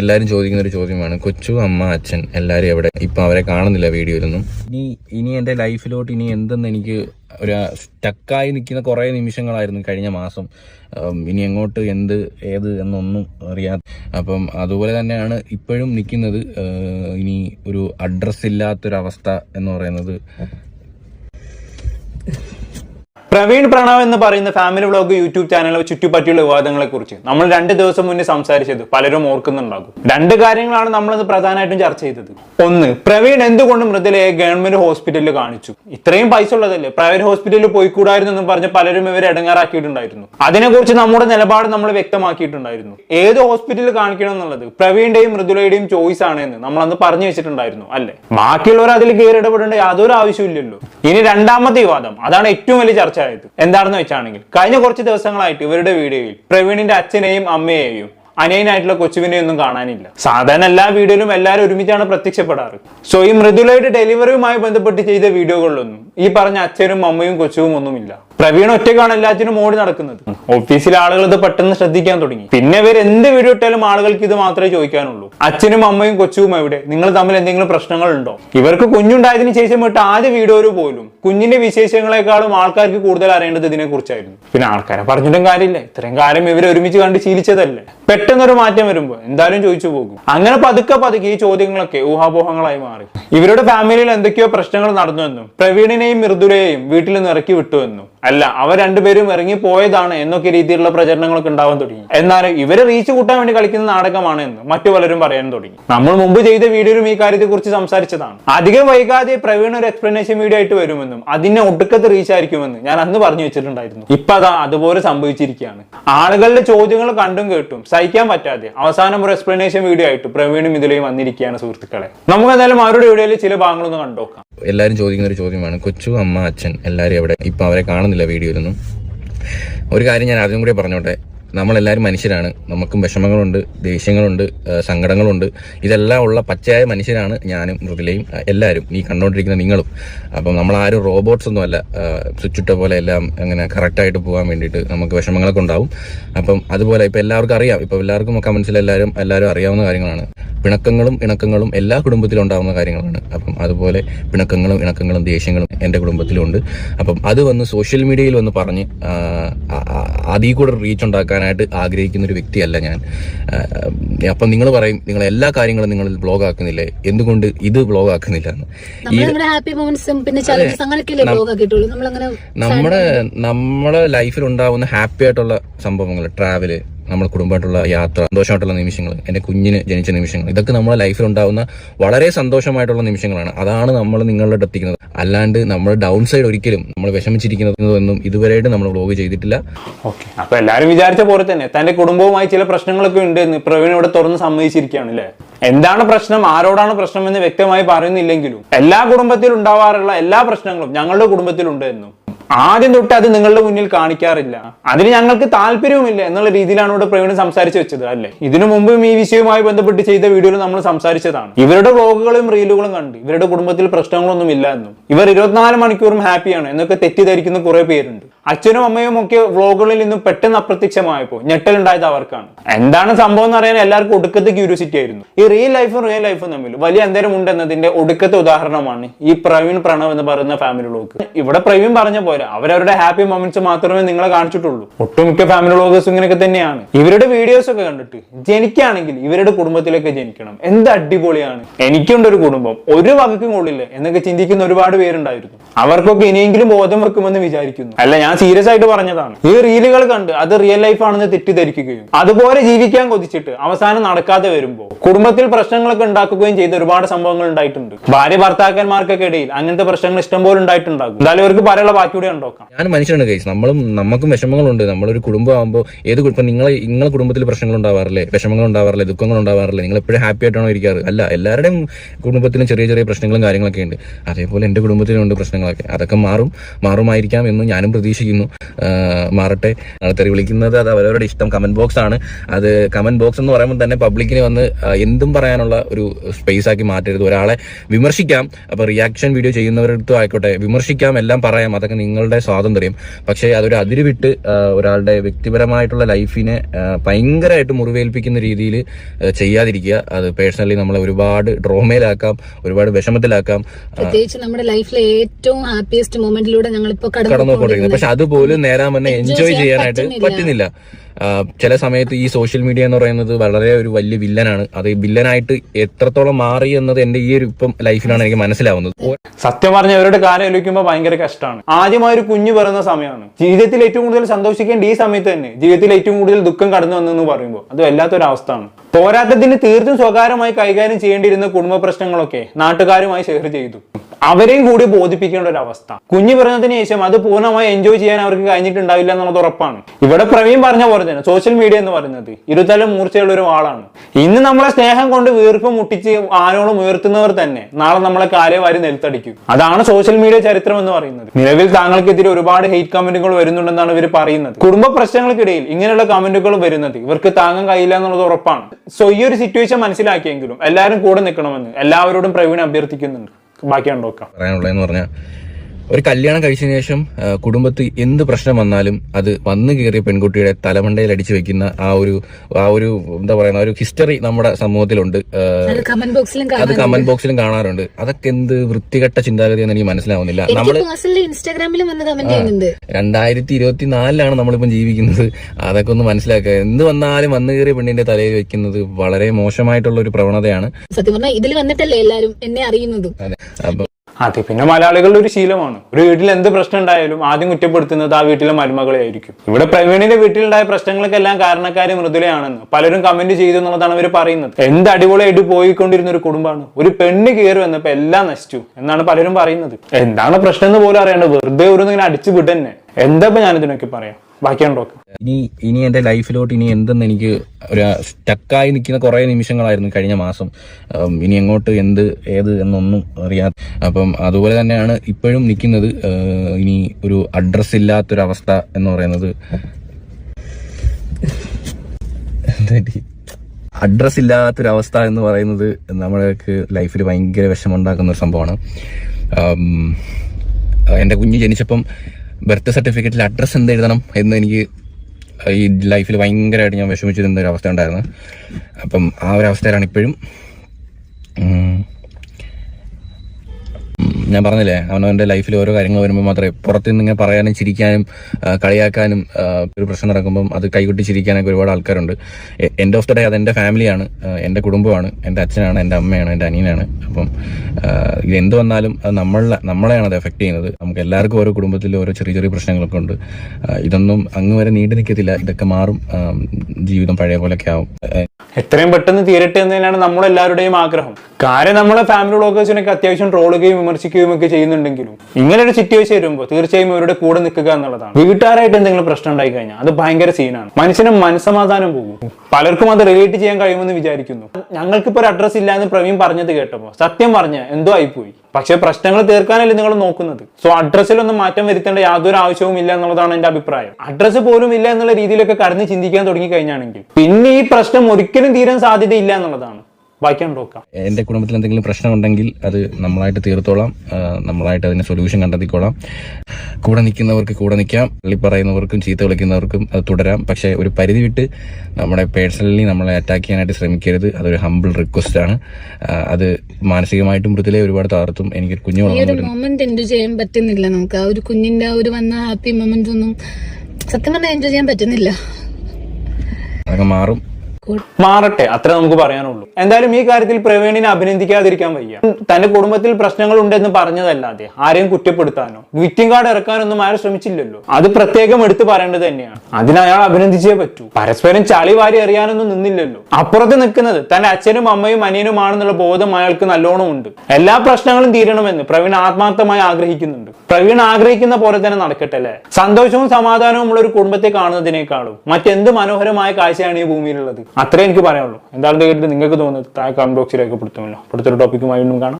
എല്ലാരും ചോദിക്കുന്ന ഒരു ചോദ്യമാണ്. കൊച്ചു അമ്മ അച്ഛൻ എല്ലാരും എവിടെ? ഇപ്പൊ അവരെ കാണുന്നില്ല വീഡിയോയിലൊന്നും ഇനി ഇനി എന്റെ ലൈഫിലോട്ട് ഇനി എന്തെന്ന് എനിക്ക് ഒരു സ്റ്റക്കായി നിൽക്കുന്ന കുറേ നിമിഷങ്ങളായിരുന്നു കഴിഞ്ഞ മാസം. ഇനി എങ്ങോട്ട് എന്ത് ഏത് എന്നൊന്നും അറിയാത്ത അപ്പം അതുപോലെ തന്നെയാണ് ഇപ്പോഴും നിൽക്കുന്നത്. ഇനി ഒരു അഡ്രസ്സ് ഇല്ലാത്തൊരവസ്ഥ എന്ന് പറയുന്നത് പ്രവീൺ പ്രണവ് എന്ന് പറയുന്ന ഫാമിലി വ്ളോഗ് യൂട്യൂബ് ചാനൽ ചുറ്റുപറ്റിയുള്ള വിവാദങ്ങളെ കുറിച്ച് നമ്മൾ രണ്ട് ദിവസം മുന്നേ സംസാരിച്ചത് പലരും ഓർക്കുന്നുണ്ടാകും. രണ്ട് കാര്യങ്ങളാണ് നമ്മളിന്ന് പ്രധാനമായിട്ടും ചർച്ച ചെയ്തത്. ഒന്ന് പ്രവീൺ എന്തുകൊണ്ട് മൃതലയെ ഗവൺമെന്റ് ഹോസ്പിറ്റലിൽ കാണിച്ചു? ഇത്രയും പൈസ ഉള്ളതല്ലേ? പ്രൈവറ്റ് ഹോസ്പിറ്റലിൽ പോയിക്കൂടായിരുന്നു എന്ന് പറഞ്ഞ് പലരും ഇവരെ ഇടങ്ങാറാക്കിയിട്ടുണ്ടായിരുന്നു. അതിനെക്കുറിച്ച് നമ്മുടെ നിലപാട് നമ്മൾ വ്യക്തമാക്കിയിട്ടുണ്ടായിരുന്നു. ഏത് ഹോസ്പിറ്റലിൽ കാണിക്കണം എന്നുള്ളത് പ്രവീണിന്റെയും മൃദുലയുടെയും ചോയ്സ് ആണ് എന്ന് നമ്മൾ അന്ന് പറഞ്ഞു വെച്ചിട്ടുണ്ടായിരുന്നു അല്ലെ? ബാക്കിയുള്ളവർ അതിൽ കയറി ഇടപെടേണ്ട യാതൊരു ആവശ്യമില്ലല്ലോ ഇനി രണ്ടാമത്തെ വിവാദം. അതാണ് ഏറ്റവും വലിയ ചർച്ച. ആയത് എന്താണെന്ന് വെച്ചാണെങ്കിൽ കഴിഞ്ഞ കുറച്ച് ദിവസങ്ങളായിട്ട് ഇവരുടെ വീഡിയോയിൽ പ്രവീണിന്റെ അച്ഛനെയും അമ്മയെയും അനിയനായിട്ടുള്ള കൊച്ചുവിനെ ഒന്നും കാണാനില്ല. സാധാരണ എല്ലാ വീഡിയോയിലും എല്ലാവരും ഒരുമിച്ചാണ് പ്രത്യക്ഷപ്പെടാറ്. സോ ഈ മൃദുലയുടെ ഡെലിവറിയുമായി ബന്ധപ്പെട്ട് ചെയ്ത വീഡിയോകളിലൊന്നും ഈ പറഞ്ഞ അച്ഛനും അമ്മയും കൊച്ചുവും ഒന്നുമില്ല. പ്രവീൺ ഒറ്റയ്ക്കാണ് എല്ലാത്തിനും ഓടി നടക്കുന്നത്. ഓഫീസിലെ ആളുകൾ ഇത് പെട്ടെന്ന് ശ്രദ്ധിക്കാൻ തുടങ്ങി. പിന്നെ ഇവർ എന്ത് വീഡിയോ ഇട്ടാലും ആളുകൾക്ക് ഇത് മാത്രമേ ചോദിക്കാനുള്ളൂ. അച്ഛനും അമ്മയും കൊച്ചുവും എവിടെ? നിങ്ങൾ തമ്മിൽ എന്തെങ്കിലും പ്രശ്നങ്ങൾ ഉണ്ടോ ഇവർക്ക് കുഞ്ഞുണ്ടായതിനു ശേഷം ഇട്ട് ആദ്യ വീഡിയോ പോലും. കുഞ്ഞിന്റെ വിശേഷങ്ങളെക്കാളും ആൾക്കാർക്ക് കൂടുതൽ അറിയേണ്ടത് ഇതിനെ കുറിച്ചായിരുന്നു പിന്നെ ആൾക്കാരെ പറഞ്ഞിട്ടും കാര്യമില്ല. ഇത്രയും കാലം ഇവർ ഒരുമിച്ച് കണ്ട് ശീലിച്ചതല്ലേ? പെട്ടെന്നൊരു മാറ്റം വരുമ്പോൾ എന്തായാലും ചോദിച്ചു പോകും. അങ്ങനെ പതുക്കെ പതുക്കെ ഈ ചോദ്യങ്ങളൊക്കെ ഊഹാപോഹങ്ങളായി മാറി. ഇവരുടെ ഫാമിലിയിൽ എന്തൊക്കെയോ പ്രശ്നങ്ങൾ നടന്നുവെന്നും പ്രവീണിനെയും മൃദുലയെയും വീട്ടിൽ നിന്ന് ഇറക്കി വിട്ടുവെന്നും അല്ല അവർ രണ്ടുപേരും ഇറങ്ങി പോയതാണ് എന്നൊക്കെ രീതിയിലുള്ള പ്രചരണങ്ങളൊക്കെ ഉണ്ടാവാൻ തുടങ്ങി. എന്നാൽ ഇവരെ റീച്ച് കൂട്ടാൻ വേണ്ടി കളിക്കുന്ന നാടകമാണ് എന്ന് മറ്റു പലരും പറയാൻ തുടങ്ങി. നമ്മൾ മുമ്പ് ചെയ്ത വീഡിയോയിലും ഈ കാര്യത്തെ കുറിച്ച് സംസാരിച്ചതാണ്. അധികം വൈകാതെ പ്രവീൺ ഒരു എക്സ്പ്ലനേഷൻ വീഡിയോ ആയിട്ട് വരുമെന്നും അതിനെ ഒടുക്കത്ത് റീച്ച് ആയിരിക്കുമെന്ന് ഞാൻ അന്ന് പറഞ്ഞു വെച്ചിട്ടുണ്ടായിരുന്നു. ഇപ്പൊ അതാ അതുപോലെ സംഭവിച്ചിരിക്കുകയാണ്. ആളുകളുടെ ചോദ്യങ്ങൾ കണ്ടും കേട്ടും സഹിക്കാൻ പറ്റാതെ അവസാനം ഒരു എക്സ്പ്ലനേഷൻ വീഡിയോ ആയിട്ട് പ്രവീണും ഇതിലെയും വന്നിരിക്കുകയാണ് സുഹൃത്തുക്കളെ. നമുക്ക് എന്തായാലും അവരുടെ വീഡിയോയിൽ ചില ഭാഗങ്ങളൊന്ന് കണ്ടുനോക്കാം എല്ലാവരും ചോദിക്കുന്ന ഒരു ചോദ്യമാണ്. കൊച്ചു അമ്മ അച്ഛൻ എല്ലാരും എവിടെ? ഇപ്പൊ അവരെ കാണുന്നില്ല വീഡിയോയിലൊന്നും ഒരു കാര്യം ഞാൻ ആദ്യം കൂടി പറഞ്ഞോട്ടെ. നമ്മളെല്ലാവരും മനുഷ്യരാണ്. നമുക്കും വിഷമങ്ങളുണ്ട് ദേഷ്യങ്ങളുണ്ട് സങ്കടങ്ങളുണ്ട്. ഇതെല്ലാം ഉള്ള പച്ചയായ മനുഷ്യരാണ് ഞാനും മൃദുലയും എല്ലാവരും. ഈ കണ്ടുകൊണ്ടിരിക്കുന്ന നിങ്ങളും. അപ്പം നമ്മൾ ആരും റോബോട്ട്സ് ഒന്നും അല്ല സ്വിച്ചിട്ട പോലെ എല്ലാം അങ്ങനെ കറക്റ്റായിട്ട് പോകാൻ വേണ്ടിയിട്ട് നമുക്ക് വിഷമങ്ങളൊക്കെ ഉണ്ടാവും. അപ്പം അതുപോലെ ഇപ്പം എല്ലാവർക്കും അറിയാം. ഇപ്പം എല്ലാവർക്കും കമൻസിൽ എല്ലാവരും എല്ലാവരും അറിയാവുന്ന കാര്യങ്ങളാണ്. പിണക്കങ്ങളും ഇണക്കങ്ങളും എല്ലാ കുടുംബത്തിലും ഉണ്ടാകുന്ന കാര്യങ്ങളാണ്. അപ്പം അതുപോലെ പിണക്കങ്ങളും ഇണക്കങ്ങളും ദേഷ്യങ്ങളും എന്റെ കുടുംബത്തിലുണ്ട്. അപ്പം അത് വന്ന് സോഷ്യൽ മീഡിയയിൽ വന്ന് പറഞ്ഞ് അതിൽ കൂടെ റീച്ച് ഉണ്ടാക്കാനായിട്ട് ആഗ്രഹിക്കുന്ന ഒരു വ്യക്തിയല്ല ഞാൻ. അപ്പൊ നിങ്ങൾ പറയും നിങ്ങൾ എല്ലാ കാര്യങ്ങളും നിങ്ങൾ ബ്ലോഗ് ആക്കുന്നില്ലേ? എന്തുകൊണ്ട് ഇത് ബ്ലോഗ് ആക്കുന്നില്ല നമ്മുടെ നമ്മുടെ ലൈഫിൽ ഉണ്ടാവുന്ന ഹാപ്പി ആയിട്ടുള്ള സംഭവങ്ങൾ ട്രാവൽ നമ്മുടെ കുടുംബമായിട്ടുള്ള യാത്ര സന്തോഷമായിട്ടുള്ള നിമിഷങ്ങൾ എന്റെ കുഞ്ഞിന് ജനിച്ച നിമിഷങ്ങൾ ഇതൊക്കെ നമ്മുടെ ലൈഫിൽ ഉണ്ടാവുന്ന വളരെ സന്തോഷമായിട്ടുള്ള നിമിഷങ്ങളാണ്. അതാണ് നമ്മൾ നിങ്ങളുടെ എത്തിക്കുന്നത് അല്ലാണ്ട് നമ്മൾ ഡൗൺ സൈഡ് ഒരിക്കലും നമ്മൾ വിഷമിച്ചിരിക്കുന്നതൊന്നും ഇതുവരെയായിട്ട് നമ്മൾ വ്ലോഗ് ചെയ്തിട്ടില്ല. ഓക്കെ അപ്പൊ എല്ലാരും വിചാരിച്ച പോലെ തന്നെ തന്റെ കുടുംബവുമായി ചില പ്രശ്നങ്ങളൊക്കെ ഉണ്ട് പ്രവീൺ ഇവിടെ തുറന്ന് സമ്മതിച്ചിരിക്കുകയാണ് അല്ലേ? എന്താണ് പ്രശ്നം? ആരോടാണ് പ്രശ്നം എന്ന് വ്യക്തമായി പറയുന്നില്ലെങ്കിലും എല്ലാ കുടുംബത്തിലും ഉണ്ടാവാറുള്ള എല്ലാ പ്രശ്നങ്ങളും ഞങ്ങളുടെ കുടുംബത്തിലുണ്ട് എന്നും. ആദ്യം തൊട്ട് അത് നിങ്ങളുടെ മുന്നിൽ കാണിക്കാറില്ല. അതിന് ഞങ്ങൾക്ക് താല്പര്യവുമില്ല എന്നുള്ള രീതിയിലാണ് ഇവിടെ പ്രവീൺ സംസാരിച്ചു വെച്ചത് അല്ലേ? ഇതിനു മുമ്പും ഈ വിഷയവുമായി ബന്ധപ്പെട്ട് ചെയ്ത വീഡിയോയിൽ നമ്മൾ സംസാരിച്ചതാണ്. ഇവരുടെ വ്ളോഗുകളും റീലുകളും കണ്ട് ഇവരുടെ കുടുംബത്തിൽ പ്രശ്നങ്ങളൊന്നും ഇല്ല എന്നും. ഇവർ ഇരുപത്തിനാല് മണിക്കൂറും ഹാപ്പിയാണ് എന്നൊക്കെ തെറ്റിദ്ധരിക്കുന്ന കുറെ പേരുണ്ട്. അച്ഛനും അമ്മയും ഒക്കെ വ്ളോഗുകളിൽ നിന്നും പെട്ടെന്ന് അപ്രത്യക്ഷമായപ്പോൾ ഞെട്ടലുണ്ടായത് അവർക്കാണ്. എന്താണ് സംഭവം എന്ന് അറിയാൻ എല്ലാവർക്കും ഒടുക്കത്തെ ക്യൂരിയോസിറ്റി ആയിരുന്നു. ഈ റിയൽ ലൈഫും റിയൽ ലൈഫും തമ്മിൽ വലിയ അന്തരം ഉണ്ടെന്നതിന്റെ ഒടുക്കത്തെ ഉദാഹരണമാണ് ഈ പ്രവീൺ പ്രണവ് എന്ന് പറയുന്ന ഫാമിലി വ്ളോഗ് ഇവിടെ പ്രവീൺ പറഞ്ഞ പോലെ അവരവരുടെ ഹാപ്പി മൊമെന്റ്സ് മാത്രമേ നിങ്ങളെ കാണിച്ചിട്ടുള്ളൂ. ഒട്ടുമിക്ക ഫാമിലി വ്ളോഗേഴ്സും ഇങ്ങനെയൊക്കെ തന്നെയാണ്. ഇവരുടെ വീഡിയോസ് ഒക്കെ കണ്ടിട്ട് ജനിക്കുകയാണെങ്കിൽ ഇവരുടെ കുടുംബത്തിലൊക്കെ ജനിക്കണം. എന്ത് അടിപൊളിയാണ്. എനിക്കുണ്ട് ഒരു കുടുംബം. ഒരു വകക്കും കൊള്ളില്ല എന്നൊക്കെ ചിന്തിക്കുന്ന ഒരുപാട് പേരുണ്ടായിരുന്നു. അവർക്കൊക്കെ ഇനിയെങ്കിലും ബോധം വെക്കുമെന്ന് വിചാരിക്കുന്നു. അല്ല ഞാൻ സീരിയസ് ആയിട്ട് പറഞ്ഞതാണ്. ഈ റീലുകൾ കണ്ട് അത് റിയൽ ലൈഫ് ആണെന്ന് തെറ്റിദ്ധരിക്കുകയും അതുപോലെ ജീവിക്കാൻ കൊതിച്ചിട്ട് അവസാനം നടക്കാതെ വരുമ്പോൾ കുടുംബത്തിൽ പ്രശ്നങ്ങളൊക്കെ ഉണ്ടാക്കുകയും ചെയ്ത ഒരുപാട് സംഭവങ്ങൾ ഉണ്ടായിട്ടുണ്ട്. ഭാര്യ ഭർത്താക്കന്മാർക്കൊക്കെ ഇടയിൽ അങ്ങനത്തെ പ്രശ്നങ്ങൾ ഇഷ്ടംപോലെ ഉണ്ടായിട്ടുണ്ടാകും. എന്തായാലും ഇവർക്ക് പറയാനുള്ള ബാക്കി കൂടെ ഉണ്ടോക്കാം ഞാൻ മനുഷ്യനാണ് കേസ് നമ്മളും നമുക്കും വിഷമങ്ങളുണ്ട്. നമ്മളൊരു കുടുംബമാകുമ്പോൾ ഏത് കുടുംബം നിങ്ങൾ നിങ്ങളെ കുടുംബത്തിൽ പ്രശ്നങ്ങൾ ഉണ്ടാവാറില്ലേ? വിഷമങ്ങൾ ഉണ്ടാവാറില്ലേ? ദുഃഖങ്ങൾ ഉണ്ടാവാറില്ലേ? നിങ്ങൾ എപ്പോഴും ഹാപ്പി ആയിട്ടാണോ ഇരിക്കാറ്? അല്ല എല്ലാവരുടെയും കുടുംബത്തിലും ചെറിയ ചെറിയ പ്രശ്നങ്ങളും കാര്യങ്ങളൊക്കെ ഉണ്ട്. അതേപോലെ എന്റെ കുടുംബത്തിലും ഉണ്ട് പ്രശ്നങ്ങളൊക്കെ. അതൊക്കെ മാറും മാറുമായിരിക്കാം എന്ന് ഞാനും പ്രതീക്ഷിക്കുന്നു. പ്രതീക്ഷിക്കുന്നു. മാറട്ടെ. തെറി വിളിക്കുന്നത് അത് അവരവരുടെ ഇഷ്ടം. കമന്റ് ബോക്സ് ആണ്. അത് കമന്റ് ബോക്സ് എന്ന് പറയുമ്പോൾ തന്നെ പബ്ലിക്കിന് വന്ന് എന്തും പറയാനുള്ള ഒരു സ്പേസ് ആക്കി മാറ്റരുത്. ഒരാളെ വിമർശിക്കാം. അപ്പോൾ റിയാക്ഷൻ വീഡിയോ ചെയ്യുന്നവരടുത്തും ആയിക്കോട്ടെ. വിമർശിക്കാം എല്ലാം പറയാം. അതൊക്കെ നിങ്ങളുടെ സ്വാതന്ത്ര്യം. പക്ഷേ അതൊരു അതിര് വിട്ട് ഒരാളുടെ വ്യക്തിപരമായിട്ടുള്ള ലൈഫിനെ ഭയങ്കരമായിട്ട് മുറിവേൽപ്പിക്കുന്ന രീതിയിൽ ചെയ്യാതിരിക്കുക. അത് പേഴ്സണലി നമ്മളെ ഒരുപാട് ഡ്രോമയിലാക്കാം ഒരുപാട് വിഷമത്തിലാക്കാം. പ്രത്യേകിച്ച് നമ്മുടെ ലൈഫിലെ ഏറ്റവും ഹാപ്പിയസ്റ്റ് മൊമെന്റിലൂടെ ഞങ്ങളിപ്പോ കടന്നു കടന്നുപോയിക്കൊണ്ടിരിക്കുന്നത്. പക്ഷെ അതുപോലും നേരാൻ വന്നെ എൻജോയ് ചെയ്യാനായിട്ട് പറ്റുന്നില്ല. ചില സമയത്ത് ഈ സോഷ്യൽ മീഡിയ എന്ന് പറയുന്നത് വളരെ ഒരു വലിയ വില്ലനാണ്. അത് വില്ലനായിട്ട് എത്രത്തോളം മാറി എന്നത് എന്റെ ഈ ഒരു ഇപ്പം ലൈഫിലാണ് എനിക്ക് മനസ്സിലാവുന്നത്. സത്യം പറഞ്ഞ അവരുടെ കാര്യം ആലോചിക്കുമ്പോൾ ഭയങ്കര കഷ്ടമാണ്. ആദ്യമായി ഒരു കുഞ്ഞു പറയുന്ന സമയമാണ്. ജീവിതത്തിൽ ഏറ്റവും കൂടുതൽ സന്തോഷിക്കേണ്ട ഈ സമയത്ത് തന്നെ ജീവിതത്തിൽ ഏറ്റവും കൂടുതൽ ദുഃഖം കടന്നു വന്നെന്ന് പറയുമ്പോൾ അത് വല്ലാത്തൊരവസ്ഥയാണ് പോരാട്ടത്തിന് തീർത്തും സ്വകാര്യമായി കൈകാര്യം ചെയ്യേണ്ടിയിരുന്ന കുടുംബ പ്രശ്നങ്ങളൊക്കെ നാട്ടുകാരുമായി ഷെയർ ചെയ്തു. അവരെയും കൂടി ബോധിപ്പിക്കേണ്ട ഒരു അവസ്ഥ. കുഞ്ഞു പിറന്നതിന് ശേഷം അത് പൂർണമായി എൻജോയ് ചെയ്യാൻ അവർക്ക് കഴിഞ്ഞിട്ടുണ്ടാവില്ല എന്നുള്ളത് ഉറപ്പാണ്. ഇവിടെ പ്രവീൺ പറഞ്ഞ പോലെ തന്നെ സോഷ്യൽ മീഡിയ എന്ന് പറയുന്നത് ഇരുതല മൂർച്ചയുള്ള ഒരു വാളാണ് ഇന്ന് നമ്മളെ സ്നേഹം കൊണ്ട് വീർപ്പ് മുട്ടിച്ച് ആരോളം ഉയർത്തുന്നവർ തന്നെ നാളെ നമ്മളെ കാര്യവാരി നെൽത്തടിക്കും. അതാണ് സോഷ്യൽ മീഡിയ ചരിത്രം എന്ന് പറയുന്നത്. നിലവിൽ താങ്കൾക്കെതിരെ ഒരുപാട് ഹെയ്റ്റ് കമന്റുകൾ വരുന്നുണ്ടെന്നാണ് ഇവർ പറയുന്നത്. കുടുംബ പ്രശ്നങ്ങൾക്കിടയിൽ ഇങ്ങനെയുള്ള കമന്റുകൾ വരുന്നത് ഇവർക്ക് താങ്ങാൻ കഴിയില്ല എന്നുള്ളത് ഉറപ്പാണ്. സോ ഈ ഒരു സിറ്റുവേഷൻ മനസ്സിലാക്കിയെങ്കിലും എല്ലാവരും കൂടെ നിൽക്കണമെന്ന് എല്ലാവരോടും പ്രവീൺ അഭ്യർത്ഥിക്കുന്നുണ്ട്. ബാക്കി നോക്കാം. പറയാനുള്ളതെന്ന് പറഞ്ഞാൽ ഒരു കല്യാണം കഴിച്ചതിന് ശേഷം കുടുംബത്തിൽ എന്ത് പ്രശ്നം വന്നാലും അത് വന്നു കയറിയ പെൺകുട്ടിയുടെ തലമണ്ടയിൽ അടിച്ചു വെക്കുന്ന ആ ഒരു ആ ഒരു എന്താ പറയുന്ന ഒരു ഹിസ്റ്ററി നമ്മുടെ സമൂഹത്തിലുണ്ട്. അത് കമന്റ് ബോക്സിലും കാണാറുണ്ട്. അതൊക്കെ എന്ത് വൃത്തികെട്ട ചിന്താഗതിയെന്ന് എനിക്ക് മനസ്സിലാവുന്നില്ല. നമ്മൾ രണ്ടായിരത്തി ഇരുപത്തി നാലിലാണ് നമ്മളിപ്പം ജീവിക്കുന്നത്. അതൊക്കെ ഒന്ന് മനസ്സിലാക്കുക. എന്ത് വന്നാലും വന്നു കയറിയ പെണ്ണിന്റെ തലയിൽ വെക്കുന്നത് വളരെ മോശമായിട്ടുള്ള ഒരു പ്രവണതയാണ്. സത്യം പറഞ്ഞാൽ ഇതിൽ വന്നിട്ടല്ലേ എല്ലാരും എന്നെ അറിയുന്നതും. അതെ പിന്നെ മലയാളികളുടെ ഒരു ശീലമാണ്. ഒരു വീട്ടിൽ എന്ത് പ്രശ്നം ഉണ്ടായാലും ആദ്യം കുറ്റപ്പെടുത്തുന്നത് ആ വീട്ടിലെ മരുമകളെ ആയിരിക്കും ഇവിടെ പ്രവീണിന്റെ വീട്ടിലുണ്ടായ പ്രശ്നങ്ങൾക്കെല്ലാം കാരണക്കാരി മൃദുലയാണെന്ന് പലരും കമന്റ് ചെയ്തു എന്നുള്ളതാണ് അവർ പറയുന്നത്. എന്ത് അടിപൊളിയായിട്ട് പോയിക്കൊണ്ടിരുന്ന ഒരു കുടുംബമാണ്. ഒരു പെണ്ണ് കയറി വന്നപ്പോ എല്ലാം നശിച്ചു എന്നാണ് പലരും പറയുന്നത്. എന്താണ് പ്രശ്നം എന്ന് പോലും അറിയേണ്ടത് വെറുതെ ഒരു ഇങ്ങനെ അടിച്ചു വിടന്നെ. എന്താ ഞാൻ ഇതിനൊക്കെ പറയാം? ഇനി ഇനി എന്റെ ലൈഫിലോട്ട് ഇനി എന്തെന്ന് എനിക്ക് ഒരു സ്റ്റക്കായി നിൽക്കുന്ന കുറേ നിമിഷങ്ങളായിരുന്നു കഴിഞ്ഞ മാസം. ഇനി എങ്ങോട്ട് എന്ത് ഏത് എന്നൊന്നും അറിയാത്ത അപ്പം അതുപോലെ തന്നെയാണ് ഇപ്പോഴും നിൽക്കുന്നത് ഇനി ഒരു അഡ്രസ് ഇല്ലാത്തൊരവസ്ഥ എന്ന് പറയുന്നത്. അഡ്രസ് ഇല്ലാത്തൊരവസ്ഥ എന്ന് പറയുന്നത് നമ്മൾക്ക് ലൈഫിൽ ഭയങ്കര വിഷമമുണ്ടാക്കുന്ന ഒരു സംഭവമാണ്. എന്റെ കുഞ്ഞ് ജനിച്ചപ്പം ബർത്ത് സർട്ടിഫിക്കറ്റിൽ അഡ്രസ്സ് എന്ത് എഴുതണം എന്ന് എനിക്ക് ഈ ലൈഫിൽ ഭയങ്കരമായിട്ട് ഞാൻ വിഷമിച്ചിരുന്ന ഒരു അവസ്ഥ ഉണ്ടായിരുന്നു. അപ്പം ആ ഒരു അവസ്ഥയിലാണ് ഇപ്പോഴും. ഞാൻ പറഞ്ഞില്ലേ അവനവന്റെ ലൈഫിൽ ഓരോ കാര്യങ്ങൾ വരുമ്പോൾ മാത്രമേ പുറത്ത് നിന്ന് ഇങ്ങനെ പറയാനും ചിരിക്കാനും കളിയാക്കാനും ഒരു പ്രശ്നം നടക്കുമ്പം അത് കൈകൊട്ടി ചിരിക്കാനൊക്കെ ഒരുപാട് ആൾക്കാരുണ്ട്. എൻഡ് ഓഫ് ദ ഡേ അത് എന്റെ ഫാമിലിയാണ് എന്റെ കുടുംബമാണ് എന്റെ അച്ഛനാണ് എന്റെ അമ്മയാണ് എന്റെ അനിയനാണ്. അപ്പം ഇത് എന്ത് വന്നാലും അത് നമ്മളെ നമ്മളെയാണ് അത് എഫക്ട് ചെയ്യുന്നത്. നമുക്ക് എല്ലാവർക്കും ഓരോ കുടുംബത്തിൽ ഓരോ ചെറിയ ചെറിയ പ്രശ്നങ്ങളൊക്കെ ഉണ്ട്. ഇതൊന്നും അങ്ങ് വരെ നീണ്ടു നിൽക്കത്തില്ല ഇതൊക്കെ മാറും. ജീവിതം പഴയ പോലെയൊക്കെ ആവും. എത്രയും പെട്ടെന്ന് തീരട്ടെ എന്ന് തന്നെയാണ് നമ്മളെല്ലാവരുടെയും ആഗ്രഹം. കാര്യം നമ്മളെ ഫാമിലി ബ്ലോഗേഴ്സിനൊക്കെ അത്യാവശ്യം ട്രോളുകയും വിമർശിക്കുകയും ഒക്കെ ചെയ്യുന്നുണ്ടെങ്കിലും ഇങ്ങനെ ഒരു സിറ്റുവേഷൻ വരുമ്പോൾ തീർച്ചയായും ഇവരുടെ കൂടെ നിൽക്കുക എന്നുള്ളതാണ്. വീട്ടുകാരായിട്ട് എന്തെങ്കിലും പ്രശ്നം ഉണ്ടായി കഴിഞ്ഞാൽ അത് ഭയങ്കര സീനാണ് മനുഷ്യന് മനസ്സമാധാനം പോകും. പലർക്കും അത് റിലേറ്റ് ചെയ്യാൻ കഴിയുമെന്ന് വിചാരിക്കുന്നു. ഞങ്ങൾക്കിപ്പോ ഒരു അഡ്രസ് ഇല്ല എന്ന് പ്രവീൺ പറഞ്ഞത് കേട്ടപ്പോൾ സത്യം പറഞ്ഞ എന്തോ ആയിപ്പോയി. പക്ഷെ പ്രശ്നങ്ങൾ തീർക്കാനല്ലേ നിങ്ങൾ നോക്കുന്നത്. സോ അഡ്രസ്സിലൊന്നും മാറ്റം വരുത്തേണ്ട യാതൊരു ആവശ്യവും ഇല്ല എന്നുള്ളതാണ് എന്റെ അഭിപ്രായം. അഡ്രസ്സ് പോലും ഇല്ല എന്നുള്ള രീതിയിലൊക്കെ കടന്ന് ചിന്തിക്കാൻ തുടങ്ങി കഴിഞ്ഞാണെങ്കിൽ പിന്നെ ഈ പ്രശ്നം ഒരിക്കലും തീരാൻ സാധ്യതയില്ല എന്നുള്ളതാണ്. ബാക്കിയാണ് നോക്കാം. എന്റെ കുടുംബത്തിൽ എന്തെങ്കിലും പ്രശ്നം ഉണ്ടെങ്കിൽ അത് നമ്മളായിട്ട് തീർത്തോളാം. നമ്മളായിട്ട് അതിന് സൊല്യൂഷൻ കണ്ടെത്തിക്കോളാം. കൂടെ നിൽക്കുന്നവർക്ക് കൂടെ നിൽക്കാം. പള്ളി പറയുന്നവർക്കും ചീത്ത വിളിക്കുന്നവർക്കും അത് തുടരാം. പക്ഷേ ഒരു പരിധി വിട്ട് നമ്മുടെ പേഴ്സണലി നമ്മളെ അറ്റാക്ക് ചെയ്യാനായിട്ട് ശ്രമിക്കരുത്. അതൊരു ഹമ്പിൾ റിക്വസ്റ്റ് ആണ്. അത് മാനസികമായിട്ടും മൃദുലെ ഒരുപാട് തളർത്തും എനിക്ക് കുഞ്ഞു ഒരു മൊമെന്റ് എൻജോയ് ചെയ്യാൻ പറ്റുന്നില്ല നമുക്ക്. ആ ഒരു കുഞ്ഞിന്റെ ആ ഒരു വന്ന ഹാപ്പി മൊമെന്റ് ഒന്നും സത്യം പറഞ്ഞാൽ എൻജോയ് ചെയ്യാൻ പറ്റുന്നില്ല. അതൊക്കെ മാറും. മാറട്ടെ അത്ര നമുക്ക് പറയാനുള്ളൂ. എന്തായാലും ഈ കാര്യത്തിൽ പ്രവീണിനെ അഭിനന്ദിക്കാതിരിക്കാൻ വയ്യ. തന്റെ കുടുംബത്തിൽ പ്രശ്നങ്ങൾ ഉണ്ടെന്ന് പറഞ്ഞതല്ലാതെ ആരെയും കുറ്റപ്പെടുത്താനോ വിറ്റിംഗ് കാർഡ് ഇറക്കാനൊന്നും ആരും ശ്രമിച്ചില്ലല്ലോ. അത് പ്രത്യേകം എടുത്തു പറയേണ്ടത് തന്നെയാണ്. അതിന് അയാൾ അഭിനന്ദിച്ചേ പറ്റൂ. പരസ്പരം ചളി വാരി എറിയാനൊന്നും നിന്നില്ലല്ലോ. അപ്പുറത്ത് നിൽക്കുന്നത് തന്റെ അച്ഛനും അമ്മയും അനിയനുമാണെന്നുള്ള ബോധം അയാൾക്ക് നല്ലോണം ഉണ്ട്. എല്ലാ പ്രശ്നങ്ങളും തീരണമെന്ന് പ്രവീൺ ആത്മാർത്ഥമായി ആഗ്രഹിക്കുന്നുണ്ട്. പ്രവീൺ ആഗ്രഹിക്കുന്ന പോലെ തന്നെ നടക്കട്ടെ അല്ലേ? സന്തോഷവും സമാധാനവും ഉള്ള ഒരു കുടുംബത്തെ കാണുന്നതിനേക്കാളും മറ്റെന്ത് മനോഹരമായ കാഴ്ചയാണ് ഈ ഭൂമിയിലുള്ളത്? അത്രേ എനിക്ക് പറയാനുള്ളൂ. എന്താണെന്ന് കേട്ടിട്ട് നിങ്ങൾക്ക് തോന്നുന്നത് താഴെ കമന്റ് ബോക്സിൽ രേഖപ്പെടുത്തുമല്ലോ. അടുത്തൊരു ടോപ്പിക്കുമായി വീണ്ടും കാണാം.